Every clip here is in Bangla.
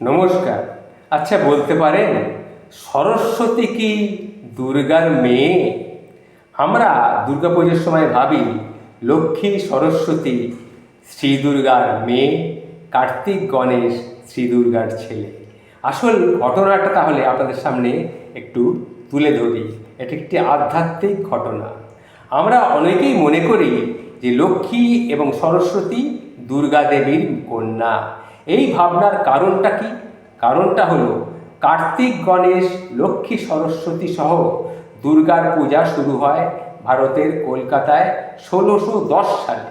নমস্কার। আচ্ছা বলতে পারেন, সরস্বতী কি দুর্গার মেয়ে? আমরা দুর্গাপুজোর সময় ভাবি, লক্ষ্মী সরস্বতী শ্রী দুর্গার মেয়ে, কার্তিক গণেশ শ্রী দুর্গার ছেলে। আসল ঘটনাটা তাহলে আপনাদের সামনে একটু তুলে ধরি। এটি একটি আধ্যাত্মিক ঘটনা। আমরা অনেকেই মনে করি যে লক্ষ্মী এবং সরস্বতী দুর্গা দেবীর কন্যা। এই ভাবনার কারণটা কি? কারণটা হলো কার্তিক, গণেশ, লক্ষ্মী, সরস্বতী সহ দুর্গার পূজা শুরু হয় ভারতের কলকাতায় ষোলোশো দশ সালে।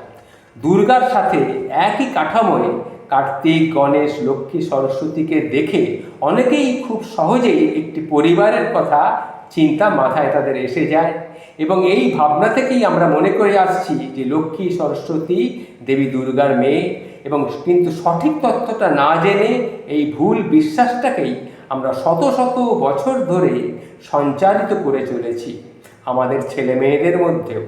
দুর্গার সাথে একই কাঠামোয় কার্তিক, গণেশ, লক্ষ্মী, সরস্বতীকে দেখে অনেকেই খুব সহজেই একটি পরিবারের কথা চিন্তা মাথায় তাদের এসে যায় এবং এই ভাবনা থেকেই আমরা মনে করে আসছি যে লক্ষ্মী সরস্বতী দেবী দুর্গার মেয়ে এবং কিন্তু সঠিক তথ্যটা না জেনে এই ভুল বিশ্বাসটাকেই আমরা শত শত বছর ধরে সঞ্চারিত করে চলেছি আমাদের ছেলে মেয়েদের মধ্যেও।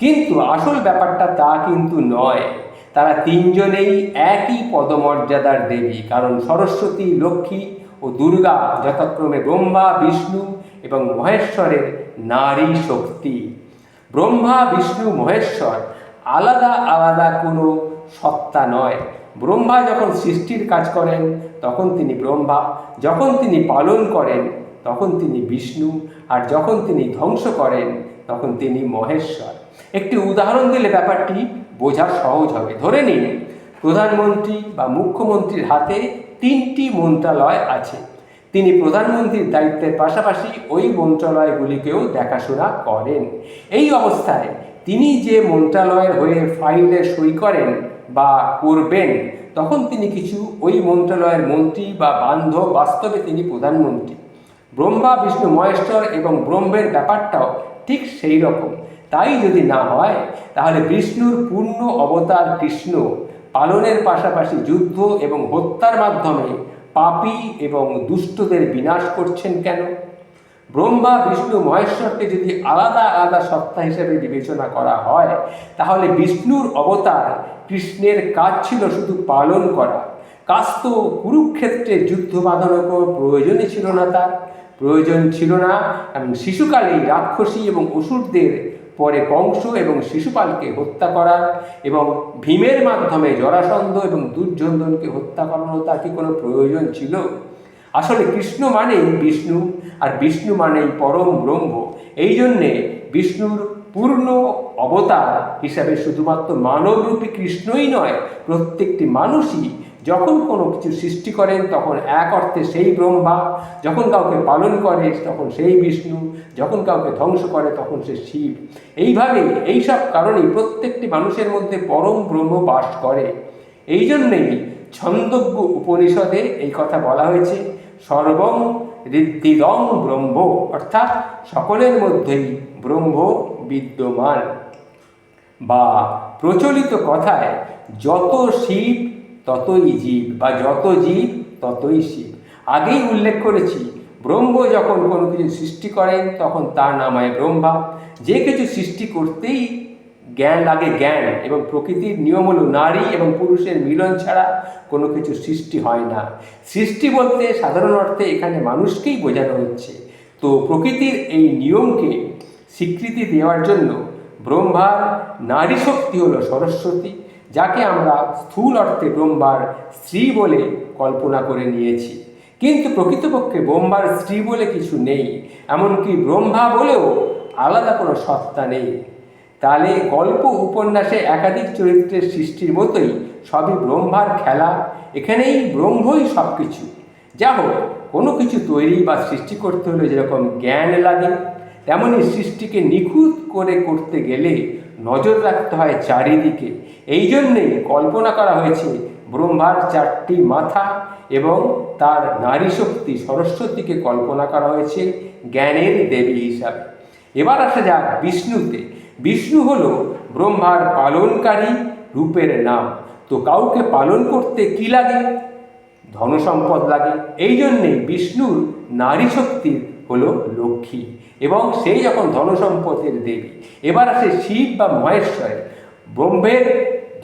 কিন্তু আসল ব্যাপারটা তা কিন্তু নয়। তারা তিনজনেই একই পদমর্যাদার দেবী, কারণ সরস্বতী, লক্ষ্মী ও দুর্গা যথাক্রমে ব্রহ্মা, বিষ্ণু এবং মহেশ্বরের নারী শক্তি। ব্রহ্মা, বিষ্ণু, মহেশ্বর আলাদা আলাদা কোনো সত্তা নয়। ব্রহ্মা যখন সৃষ্টির কাজ করেন, তখন তিনি ব্রহ্মা, যখন তিনি পালন করেন, তখন তিনি বিষ্ণু, আর যখন তিনি ধ্বংস করেন, তখন তিনি মহেশ্বর। একটি উদাহরণ দিলে ব্যাপারটি বোঝা সহজ হবে। ধরে নিন, প্রধানমন্ত্রী বা মুখ্যমন্ত্রীর হাতে তিনটি মন্ত্রণালয় আছে। তিনি প্রধানমন্ত্রীর দায়িত্বের পাশাপাশি ওই মন্ত্রণালয়গুলিকেও দেখাশোনা করেন। এই অবস্থায় তিনি যে মন্ত্রণালয়ের হয়ে ফাইলে সই করেন বা করবেন, তখন তিনি কিছু ওই মন্ত্রণালয়ের মন্ত্রী বা বান্ধব বাস্তবে তিনি প্রধানমন্ত্রী। ব্রহ্মা, বিষ্ণু, মহেশ্বর এবং ব্রহ্মের ব্যাপারটাও ঠিক সেই রকম। তাই যদি না হয়, তাহলে বিষ্ণুর পূর্ণ অবতার কৃষ্ণ পালনের পাশাপাশি যুদ্ধ এবং হত্যার মাধ্যমে পাপী এবং দুষ্টদের বিনাশ করছেন কেন? ব্রহ্মা, বিষ্ণু, মহেশ্বরকে যদি আলাদা আলাদা সত্তা হিসেবে বিবেচনা করা হয়, তাহলে বিষ্ণুর অবতার কৃষ্ণের কাজ ছিল শুধু পালন করা। কাজ তো কুরুক্ষেত্রে যুদ্ধ বাঁধানোর কোনো প্রয়োজনই ছিল না তার। প্রয়োজন ছিল না এবং শিশুকালেই রাক্ষসী এবং অসুরদের পরে কংস এবং শিশুপালকে হত্যা করা এবং ভীমের মাধ্যমে জরাসন্ধ এবং দুর্যোধনকে হত্যা করানো তার কি কোনো প্রয়োজন ছিল? আসলে কৃষ্ণ মানেই বিষ্ণু আর বিষ্ণু মানেই পরম ব্রহ্ম। এই জন্যে বিষ্ণুর পূর্ণ অবতার হিসাবে শুধুমাত্র মানবরূপী কৃষ্ণই নয়, প্রত্যেকটি মানুষই যখন কোনো কিছু সৃষ্টি করেন, তখন এক অর্থে সেই ব্রহ্মা, যখন কাউকে পালন করে, তখন সেই বিষ্ণু, যখন কাউকে ধ্বংস করে, তখন সে শিব। এইভাবে এইসব কারণেই প্রত্যেকটি মানুষের মধ্যে পরম ব্রহ্ম বাস করে। এই জন্যেই ছন্দজ্ঞ উপনিষদে এই কথা বলা হয়েছে, সর্বং ঋদ্ধিদং ব্রহ্ম, অর্থাৎ সকলের মধ্যেই ব্রহ্ম বিদ্যমান। বা প্রচলিত কথায় যত শিব ততই জীব, বা যত জীব, ততই শিব। আগেই উল্লেখ করেছি, ব্রহ্ম যখন কোনো কিছু সৃষ্টি করেন, তখন তার নাম হয় ব্রহ্মা। যে কিছু সৃষ্টি করতেই জ্ঞান লাগে জ্ঞান, এবং প্রকৃতির নিয়ম হলো নারী এবং পুরুষের মিলন ছাড়া কোনো কিছু সৃষ্টি হয় না। সৃষ্টি বলতে সাধারণ অর্থে এখানে মানুষকেই বোঝানো হচ্ছে। তো প্রকৃতির এই নিয়মকে স্বীকৃতি দেওয়ার জন্য ব্রহ্মার নারী শক্তি হলো সরস্বতী। যাকে আমরা স্থূল অর্থে ব্রহ্মার স্ত্রী বলে কল্পনা করে নিয়েছি। কিন্তু প্রকৃতপক্ষে ব্রহ্মার স্ত্রী বলে কিছু নেই, এমনকি ব্রহ্মা বলেও আলাদা কোনো সত্তা নেই। তাহলে গল্প, উপন্যাসে একাধিক চরিত্রের সৃষ্টির মতোই সবই ব্রহ্মার খেলা, এখানেই ব্রহ্মই সব কিছু যা হোক, কোনো কিছু তৈরি বা সৃষ্টি করতে হলে যেরকম জ্ঞান লাগে তেমনই সৃষ্টিকে নিখুঁত করে করতে গেলে নজর রাখতে হয় চারিদিকে। এই জন্যেই কল্পনা করা হয়েছে, ব্রহ্মার চারটি মাথা এবং তার নারী শক্তি সরস্বতীকে কল্পনা করা হয়েছে জ্ঞানের দেবী হিসাবে। এবার আসা যাক বিষ্ণুতে। বিষ্ণু হল ব্রহ্মার পালনকারী রূপের নাম। তো কাউকে পালন করতে কি লাগে? ধনসম্পদ লাগে। এই জন্যে বিষ্ণুর নারী শক্তির হলো লক্ষ্মী। এবং সেই যখন ধনসম্পদের দেবী, এবার আসে শিব বা মহেশ্বরের ব্রহ্মের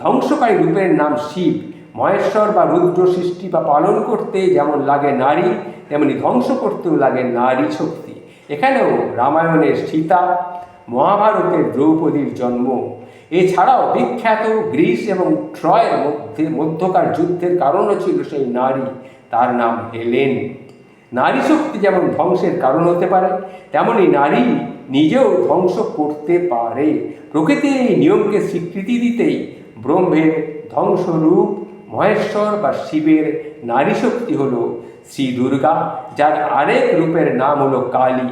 ধ্বংসকারী রূপের নাম শিব। মহেশ্বর বা রুদ্র সৃষ্টি বা পালন করতে যেমন লাগে নারী, তেমনি ধ্বংস করতেও লাগে নারী শক্তি। এখানেও রামায়ণের সীতা, মহাভারতের দ্রৌপদীর জন্ম। এছাড়াও বিখ্যাত গ্রিস এবং ট্রয়ের মধ্যে, মধ্যকার যুদ্ধের কারণও ছিল সেই নারী। তার নাম হেলেন। নারী শক্তি যেমন ধ্বংসের কারণ হতে পারে তেমনই নারী নিজেও ধ্বংস করতে পারে। প্রকৃতির এই নিয়মকে স্বীকৃতি দিতেই ব্রহ্মের ধ্বংসরূপ মহেশ্বর বা শিবের নারী শক্তি হল শ্রী দুর্গা যার আরেক রূপের নাম হলো কালী।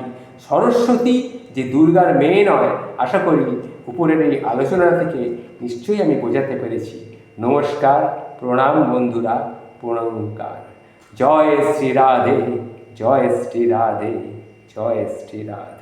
সরস্বতী যে দুর্গার মেয়ে নয়, আশা করি উপরের এই আলোচনা থেকে নিশ্চয়ই আমি বোঝাতে পেরেছি। নমস্কার, প্রণাম বন্ধুরা, প্রণামকার। জয় শ্রী রাধে জয় শ্রী রাধে জয় শ্রী রাধে।